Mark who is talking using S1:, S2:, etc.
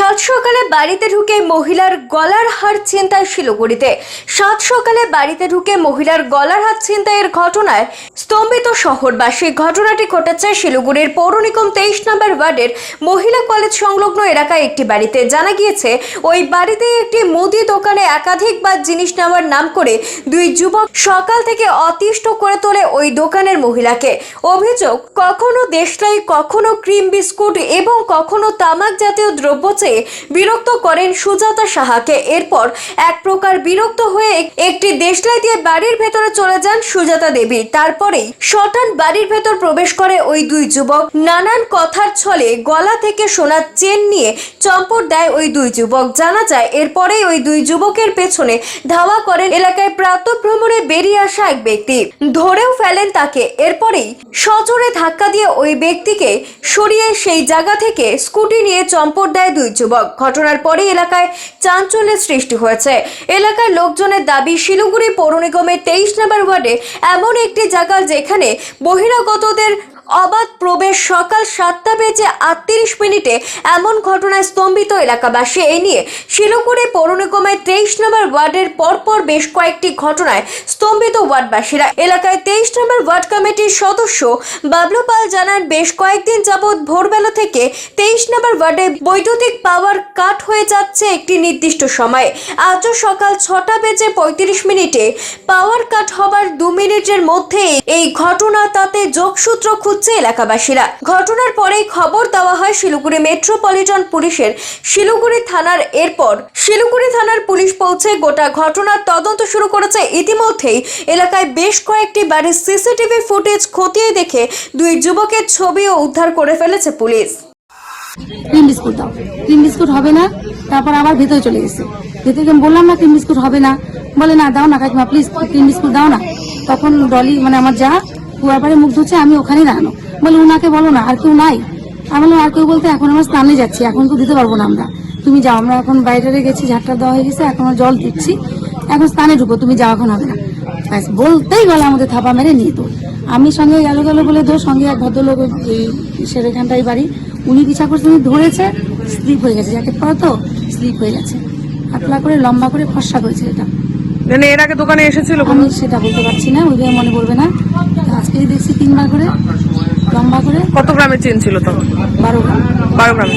S1: সাত সকালে বাড়িতে ঢুকে মহিলার গলার হার ছিনতাই শিলিগুড়িতে সাত সকালে বাড়িতে ঢুকে মহিলার গলার হাত ছিনতাইয়ের ঘটনায় স্তম্ভিত শহরবাসী। ঘটনাটি ঘটেছে শিলিগুড়ির পৌর নিগম তেইশ নম্বর ওয়ার্ডের মহিলা কলেজ সংলগ্ন এলাকায় একটি বাড়িতে। জানা গিয়েছে, ওই বাড়িতে একটি মুদি দোকানে একাধিকবার জিনিস নেওয়ার নাম করে দুই যুবক সকাল থেকে অতিষ্ঠ করে তোলে ওই দোকানের মহিলাকে। অভিযোগ, কখনো দেশলাই, কখনো ক্রিম বিস্কুট এবং কখনো তামাক জাতীয় দ্রব্য চেয়ে বিরক্ত করেন সুজাতা সাহাকে। এরপর এক প্রকার বিরক্ত হয়ে একটি দেশলাই দিয়ে বাড়ির ভেতরে চলে যান সুজাতা দেবী। তারপরেই শটান বাড়ির ভেতর প্রবেশ করে ওই দুই যুবক। নানান কথার ছলে গলা থেকে সোনার চেন নিয়ে চম্পট দেয় ওই দুই যুবক। জানা যায়, এরপরেই ওই দুই যুবকের পেছনে ধাওয়া করেন এলাকায় প্রাতঃভ্রমণে বেরিয়ে আসা এক ব্যক্তি। ধরেও ফেলেন তাকে। এরপরেই সজোরে ধাক্কা দিয়ে ওই ব্যক্তিকে সরিয়ে সেই জায়গা থেকে স্কুটি নিয়ে চম্পট দেয় দুই যুবক। ঘটনার পরে এলাকায় চাঞ্চল্যের সৃষ্টি হয়েছে। এলাকার লোকজনের দাবি, শিলিগুড়ি পৌর নিগমের তেইশ নম্বর ওয়ার্ডে এমন একটি জায়গা যেখানে বহিরাগতদের অবাধ প্রবেশ সকাল সাতটা বেজে আটত্রিশ মিনিটে এমন ঘটনায় স্তম্ভিত এলাকাবাসী। এই নিয়ে শিলিগুড়ি পৌর নিগমের তেইশ নম্বর ওয়ার্ডের পরপর বেশ কয়েকটি ঘটনায় স্তম্ভিত ওয়ার্ডবাসীরা। এলাকায় তেইশ নম্বর ওয়ার্ড কমিটির সদস্য বাবলু পাল জানান, বেশ কয়েকদিন যাবৎ ভোরবেলা থেকে তেইশ নম্বর ওয়ার্ডে বৈদ্যুতিক পাওয়ার কাট হয়ে যাচ্ছে একটি নির্দিষ্ট সময়ে। আজও সকাল ছটা বেজে পঁয়ত্রিশ মিনিটে পাওয়ার কাট হবার দু মিনিটের মধ্যে এই ঘটনা তাতে যোগসূত্র খুঁজছে এলাকাবাসীরা। ঘটনার পরেই খবর দেওয়া হয় শিলিগুড়ি মেট্রোপলিটন পুলিশের। শিলিগুড়ি থানার এরপর শিলিগুড়ি থানার পুলিশ পৌঁছে গোটা ঘটনার তদন্ত শুরু করেছে। ইতিমধ্যেই এলাকায় বেশ কয়েকটি বাড়ির সিসিটিভি ফুটেজ খতিয়ে দেখে দুই যুবকের ছবিও উদ্ধার করে ফেলেছে পুলিশ।
S2: ক্রিম বিস্কুট দাও। ক্রিম বিস্কুট হবে না, তারপর আবার ভেতরে চলে গেছে। ভেতরে আমি বললাম না ক্রিম বিস্কুট হবে না। বলে, না, দাও না, কাকিমা প্লিজ ক্রিম বিস্কুট দাও না। তখন ডলি মানে আমার যা কুয়াপাড়ে মুখ ধুচ্ছে আমি ওখানে দাঁড়ানো। বলে ওনাকে বলো না আর কেউ নাই। আমি বললাম আর কেউ বলতে এখন আমরা স্নানে যাচ্ছি এখন তো দিতে পারব না আমরা। তুমি যাও আমরা এখন বাইরে গেছি ঝাড়টা দেওয়া হয়ে গেছে এখন জল দিচ্ছি। এখন স্নানে ঢুকো তুমি যাও এখন হবে না ব্যাস বলতেই গলা আমাদের থাপা মেরে নিয়ে তো। আমি সঙ্গে গেল গেল বলে তো সঙ্গে এক ভদ্রলোক ওই সেখানটাই বাড়ি। উনি পিছা করছে উনি ধরেছে স্লিপ হয়ে গেছে। জ্যাকেট পরা তো স্লিপ হয়ে গেছে। পাতলা করে লম্বা করে ফর্সা করেছে এটা।
S3: মানে এর আগে দোকানে এসেছিল
S2: আমি সেটা বলতে পারছি না ওইভাবে মনে পড়বে না। আজকেই দেখছি তিনবার করে লম্বা করে।
S3: কত গ্রামের চেন ছিল তখন?
S2: বারো গ্রাম।
S3: বারো গ্রামে।